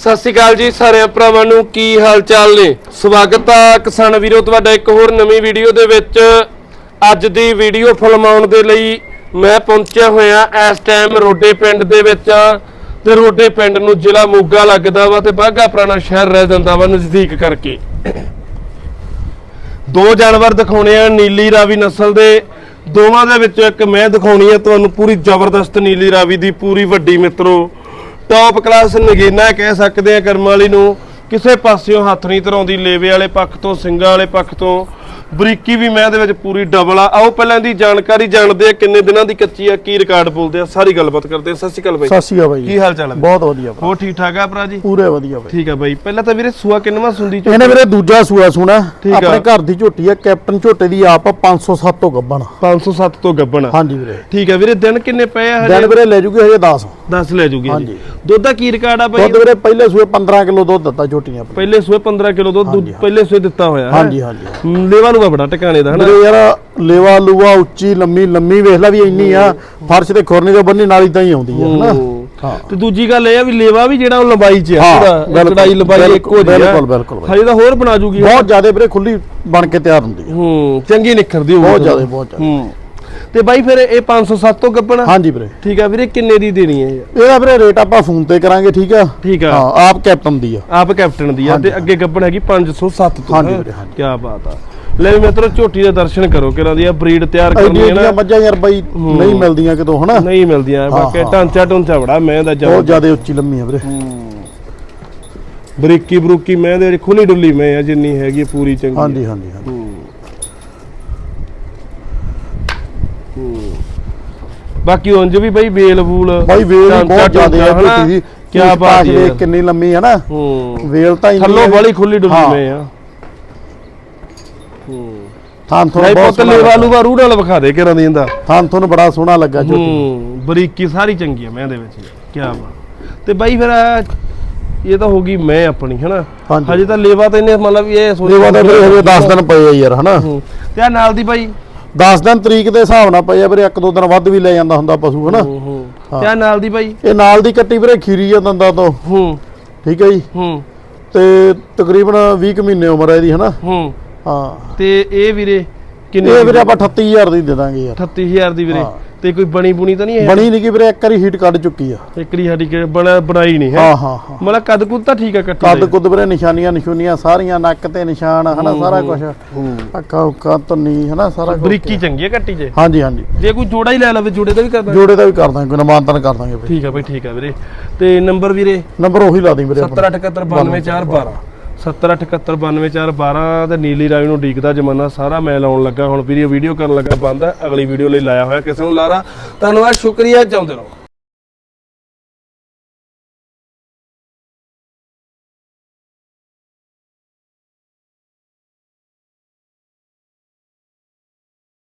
ਸਤਿ ਸ਼੍ਰੀ ਅਕਾਲ ਜੀ ਸਾਰਿਆਂ ਭਰਾਵਾਂ ਨੂੰ, ਕੀ ਹਾਲ ਚਾਲ ਨੇ? ਸਵਾਗਤ ਆ ਕਿਸਾਨ ਵੀਰੋ, ਤੁਹਾਡਾ ਇੱਕ ਹੋਰ ਨਵੀਂ ਵੀਡੀਓ ਦੇ ਵਿੱਚ। ਅੱਜ ਦੀ ਵੀਡੀਓ ਫਿਲਮਾਉਣ ਦੇ ਲਈ ਮੈਂ ਪਹੁੰਚਿਆ ਹੋਇਆ ਇਸ ਟਾਈਮ ਰੋਡੇ ਪਿੰਡ ਦੇ ਵਿੱਚ। ਤੇ ਰੋਡੇ ਪਿੰਡ ਨੂੰ ਜ਼ਿਲ੍ਹਾ ਮੋਗਾ ਲੱਗਦਾ ਵਾ ਤੇ ਬਾਘਾ ਪੁਰਾਣਾ ਸ਼ਹਿਰ ਰਹਿ ਜਾਂਦਾ ਵਾ ਨਜ਼ਦੀਕ ਕਰਕੇ। ਦੋ ਜਾਨਵਰ ਦਿਖਾਉਣੇ ਆ ਨੀਲੀ ਰਾਵੀ ਨਸਲ ਦੇ। ਦੋਵਾਂ ਦੇ ਵਿੱਚੋਂ ਇੱਕ ਮੈਂ ਦਿਖਾਉਣੀ ਆ, ਤੁਹਾਨੂੰ ਪੂਰੀ ਜ਼ਬਰਦਸਤ ਨੀਲੀ ਰਾਵੀ ਦੀ ਪੂਰੀ ਵੱਡੀ ਮਿੱਤਰੋ। ਟੌਪ ਕਲਾਸ ਨਗੀਨਾ ਕਹਿ ਸਕਦੇ ਆ ਕਰਮ ਵਾਲੀ ਨੂੰ। ਕਿਸੇ ਪਾਸਿਓਂ ਹੱਥ ਨਹੀਂ ਧਰਾਉਂਦੀ, ਲੇਵੇ ਵਾਲੇ ਪੱਖ ਤੋਂ, ਸਿੰਘਾਂ ਵਾਲੇ ਪੱਖ ਤੋਂ। ਬਰੀਕੀ ਵੀ ਮੈਂ ਦੇ ਵਿੱਚ ਪੂਰੀ ਡਬਲ ਆ। ਆਓ ਪਹਿਲਾਂ ਦੀ ਜਾਣਕਾਰੀ ਜਾਣਦੇ ਆ ਕਿੰਨੇ ਦਿਨਾਂ ਦੀ ਕੱਚੀ ਆ ਕੀ ਰਿਕਾਰਡ ਬੋਲਦੇ ਆ। ਸਾਰੀ ਗੱਲਬਾਤ ਕਰਦੇ ਆ ਸਤਿ ਸ਼੍ਰੀ ਅਕਾਲ ਬਾਈ ਸਤਿ ਸ਼੍ਰੀ ਅਕਾਲ ਬਾਈ ਕੀ ਹਾਲ ਚਾਲ ਹੈ ਬਹੁਤ ਵਧੀਆ। ਹੋਰ ਠੀਕ ਠਾਕ ਆ ਭਰਾ ਜੀ? ਪੂਰੇ ਵਧੀਆ ਬਾਈ। ਠੀਕ ਆ ਬਾਈ। ਪਹਿਲਾਂ ਤਾਂ ਵੀਰੇ ਸੂਆ ਕਿੰਨਵਾਂ ਸੁੰਦੀ ਚੋ? ਇਹਨੇ ਵੀਰੇ ਦੂਜਾ ਸੂਆ ਸੁਣਾ। ਠੀਕ ਆ। ਆਪਣੇ ਘਰ ਦੀ ਝੋਟੀ ਆ ਕੈਪਟਨ ਝੋਟੇ ਦੀ ਆਪ 507 ਤੋਂ ਗੱਬਣ 507 ਤੋਂ ਗੱਬਣ ਹਾਂਜੀ ਵੀਰੇ। ਠੀਕ ਹੈ ਵੀਰੇ ਦਿਨ ਕਿੰਨੇ ਪਏ ਆ ਦਿਨ ਵੀਰੇ ਲੈ ਜੂਗੀ ਹਜੇ 10 10 ਲੈ ਜੂਗੀ ਹਾਂਜੀ। ਦੁੱਧ ਦਾ ਕੀ ਰਿਕਾਰਡ ਆ ਬਾਈ? ਦੁੱਧ ਵੀਰੇ ਪਹਿਲੇ ਸੂਏ 15 ਕਿਲੋ ਦੁੱਧ ਦਿੱਤਾ ਝੋਟੀਆਂ ਆਪਣੇ। ਪਹਿਲੇ ਸੂਏ 15 ਕਿਲੋ ਦੁੱਧ ਹਾਂਜੀ, ਪਹਿਲੇ ਸੂਏ ਦਿੱਤਾ ਹੋਇਆ ਹੈ? ਹਾਂਜੀ ਹਾਂਜੀ। ਲੇਵਾ ਨੂੰ ਬੜਾ ਟਿਕਾਣੇ ਦਾ ਹਨਾ? ਯਾਰ ਲੇਵਾ ਲੂਆ ਉੱਚੀ ਲੰਮੀ ਲੰਮੀ ਵੇਖ ਲੈ ਵੀ ਇੰਨੀ ਆ ਫਰਸ਼ ਤੇ ਖੁਰਨੀ ਤੋਂ ਬੰਨੀ ਨਾਲ ਇਦਾਂ ਹੀ ਆਉਂਦੀ ਆ ਹਨਾ? ਹੂੰ। ਹਾਂ। ਤੇ ਦੂਜੀ ਗੱਲ ਇਹ ਆ ਵੀ ਲੇਵਾ ਵੀ ਜਿਹੜਾ ਉਹ ਲੰਬਾਈ 'ਚ ਆ ਹਾਂ, ਪੂਰਾ ਚੜਾਈ ਲੰਬਾਈ ਇੱਕ ਹੋ ਜੀ ਬਿਲਕੁਲ, ਬਿਲਕੁਲ। ਹਜੇ ਤਾਂ ਹੋਰ ਬਣਾ ਜੂਗੀ ਬਹੁਤ ਜ਼ਿਆਦਾ ਵੀਰੇ ਖੁੱਲੀ ਬਣ ਕੇ ਤਿਆਰ ਹੁੰਦੀ ਆ। ਹੂੰ ਚੰਗੀ ਨਿਖਰਦੀ ਬਹੁਤ ਜ਼ਿਆਦਾ ਬਹੁਤ ਜ਼ਿਆਦਾ। ਹੂੰ। ਤੇ ਬਾਈ ਫਿਰ ਇਹ 507 ਤੋਂ ਗੱਪਣਾ? ਹਾਂਜੀ ਵੀਰੇ। ਠੀਕ ਆ ਵੀਰੇ ਕਿੰਨੇ ਦੀ ਦੇਣੀ ਹੈ ਇਹ? ਇਹਦਾ ਵੀਰੇ ਰੇਟ ਆਪਾਂ ਫੋਨ ਤੇ ਕਰਾਂਗੇ ਠੀਕ ਆ? ਠੀਕ ਆ। ਹਾਂ ਆਪ ਕੈਪਟਨ ਦੀ ਆ। ਆਪ ਕੈਪਟਨ ਦੀ ਆ ਤੇ। ਅੱਗੇ ਗੱਪਣ ਹੈਗੀ 507 ਤੋਂ ਹਾਂਜੀ ਵੀਰੇ, ਹਾਂਜੀ। ਕੀ ਬਾਤ ਆ। ਲੈ ਵੀ ਮਿੱਤਰੋ ਝੋਟੀ ਦੇ ਦਰਸ਼ਨ ਕਰੋ ਕਿਰਾਂ ਦੀ ਆ ਬਰੀਡ ਤਿਆਰ ਕਰਨੀ ਹੈ ਐਡੀਆਂ ਨਾ ਮੱਝਾਂ ਯਾਰ ਬਾਈ ਨਹੀਂ ਮਿਲਦੀਆਂ ਕਿਤੋਂ ਹਨਾ? ਨਹੀਂ ਮਿਲਦੀਆਂ ਬਾਕੀ ਹਾਂ। ਢਾਂਚਾ ਢੁੰਚਾ ਬੜਾ ਮੈਂ ਦਾ ਬਹੁਤ ਜਬ ਜ਼ਿਆਦਾ ਉੱਚੀ ਲੰਮੀ ਆ ਵੀਰੇ। ਬਰੀਕੀ ਬਰੂਕੀ ਮੈਂ ਦੇ ਵਿੱਚ ਖੁੱਲੀ ਡੁੱਲੀ ਮੈਂ ਆ ਜਿੰਨੀ ਹੈਗੀ ਆ ਪੂਰੀ ਚੰਗੀ ਹਾਂਜੀ ਹਾਂਜੀ ਹਾਂਜੀ। ਹੂੰ। ਹੂੰ। ਬਾਕੀ ਉਂਝ ਵੀ ਬਈ ਬੇਲ ਬੂਲ ਬਾਈ ਵੇਲ ਹੀ ਬਹੁਤ ਜ਼ਿਆਦਾ ਆ ਹਨਾ? ਝੋਟੀ ਦੀ। ਕੀ ਬਾਤ ਹੈ ਕਿੰਨੀ ਲੰਮੀ ਹੈ ਨਾ। ਹੂੰ। ਵੇਲ ਤਾਂ ਇੰਨੀ ਥੱਲੋਂ ਬੜੀ ਖੁੱਲੀ ਡੁੱਲੀ ਹਾਂ। ਮੈਂ ਆ। ਥਾਂ ਨਹੀਂ ਤੁਹਾਨੂੰ ਬਹੁਤ ਪੁੱਤ ਸੋਹਣਾ ਲੇਵਾ। ਲੂਵਾ ਰੂੜ ਵਿਖਾ ਦੇ ਕਿਰਾਂ ਦੀ ਇਹਦਾ। ਥਾਂ ਤੁਹਾਨੂੰ ਬੜਾ ਸੋਹਣਾ ਲੱਗਾ ਝੋਟੀ ਹੂੰ ਬਰੀਕੀ ਸਾਰੀ ਚੰਗੀ ਆ ਮੈਂ ਦੇ ਵਿੱਚ। ਕੀ ਬਾਤ। ਤੇ ਬਾਈ ਫਿਰ ਇਹ ਤਾਂ ਹੋ ਗਈ ਮੈਂ ਆਪਣੀ ਹੈਨਾ? ਹਾਂਜੀ। ਹਜੇ ਤਾਂ ਲੇਵਾ ਤਾਂ ਇਹਨੇ ਮਤਲਬ ਇਹ ਸੋਚ ਲੇਵਾ ਤਾਂ ਵੀਰੇ ਹਜੇ 10 ਦਿਨ ਪਏ ਆ ਯਾਰ ਹਨਾ? ਹੂੰ। ਤੇ ਆ ਨਾਲ ਦੀ ਬਾਈ? 10 ਦਿਨ ਤਰੀਕ ਦੇ ਹਿਸਾਬ ਨਾਲ ਪਏ ਆ ਵੀਰੇ ਇੱਕ ਦੋ ਦਿਨ ਵੱਧ ਵੀ ਲੈ ਜਾਂਦਾ ਹੁੰਦਾ ਪਸ਼ੂ ਹਨਾ? ਹੂੰ ਹੂੰ। ਹਾਂ। ਤੇ ਆ ਨਾਲ ਦੀ ਬਾਈ? ਇਹ ਨਾਲ ਦੀ ਕੱਟੀ ਵੀਰੇ ਖੀਰੀ ਆ ਦੰਦਾਂ ਤੋਂ। ਹੂੰ। ਠੀਕ ਹੈ ਜੀ? ਹੂੰ। ਤੇ ਤਕਰੀਬਨ 20 ਕੁ ਮਹੀਨੇ ਉਮਰ ਹੈ ਇਹਦੀ ਹਨਾ? ਹੂੰ। ਹਾਂ। ਤੇ ਇਹ ਵੀਰੇ ਕਿੰਨੇ ਇਹ ਵੀਰੇ ਆਪਾਂ 38000 ਦੀ ਦੇ ਦਾਂਗੇ ਯਾਰ। 38000 ਦੀ ਵੀਰੇ। ਤੇ ਕੋਈ ਬਣੀ ਬੁਣੀ ਤਾਂ ਨਹੀਂ ਹੈ ਬਣੀ ਨਹੀਂ ਕਿ ਵੀਰੇ ਇੱਕ ਵਾਰੀ ਹੀਟ ਕੱਢ ਚੁੱਕੀ ਆ। ਇਕੜੀ ਸਾਡੀ ਕਿ ਬਣਾ ਬਣਾਈ ਨਹੀਂ ਹੈ। ਹਾਂ ਹਾਂ ਹਾਂ। ਮਤਲਬ ਕੱਦ ਕੁੱਦ ਤਾਂ ਠੀਕ ਆ ਕੱਟੀ ਕੱਦ। ਕੁੱਦ ਵੀਰੇ ਨਿਸ਼ਾਨੀਆਂ ਨਿਸ਼ੂਨੀਆਂ ਸਾਰੀਆਂ ਨੱਕ ਤੇ ਨਿਸ਼ਾਨ ਹਨਾ ਸਾਰਾ ਕੁਝ ਅੱਖਾਂ ਉੱਖਾਂ ਧੁੰਨੀ ਹਨਾ ਸਾਰਾ ਕੁਛ। ਬਰੀਕੀ ਚੰਗੀ ਹੈ ਕੱਟੀ ਜੇ? ਹਾਂਜੀ ਹਾਂਜੀ। ਜੇ ਕੋਈ ਜੋੜਾ ਹੀ ਲੈ ਲਵੇ ਜੋੜੇ ਦਾ ਵੀ ਕਰਦਾ ਜੋੜੇ ਦਾ ਵੀ ਕਰ ਦਾਂਗੇ ਕੋਈ ਨਮਾਨਤਨ ਕਰ ਦਾਂਗੇ ਵੀਰੇ। ਠੀਕ ਆ ਬਈ ਠੀਕ ਆ ਵੀਰੇ। ਤੇ ਨੰਬਰ ਵੀਰੇ? ਨੰਬਰ ਉਹੀ ਲਾ ਦੀ ਵੀਰੇ ਆਪਣਾ। 7089192 7089192 ਤੇ ਨੀਲੀ ਰਾਵੀ ਨੂੰ ਡੀਕਦਾ ਜਮਾਨਾ ਸਾਰਾ ਮੈਂ ਲਾਉਣ ਲੱਗਾ। ਹੁਣ ਵੀਡੀਓ ਵੀਡੀਓ ਕਰਨ ਲੱਗਾ ਬੰਦ। ਹੈ ਅਗਲੀ ਵੀਡੀਓ ਲਈ ਲਾਇਆ ਹੋਇਆ ਕਿਸੇ ਨੂੰ ਲਾਰਾ। ਧੰਨਵਾਦ, ਸ਼ੁਕਰੀਆ। ਚਾਹੁੰਦੇ ਰਹੋ।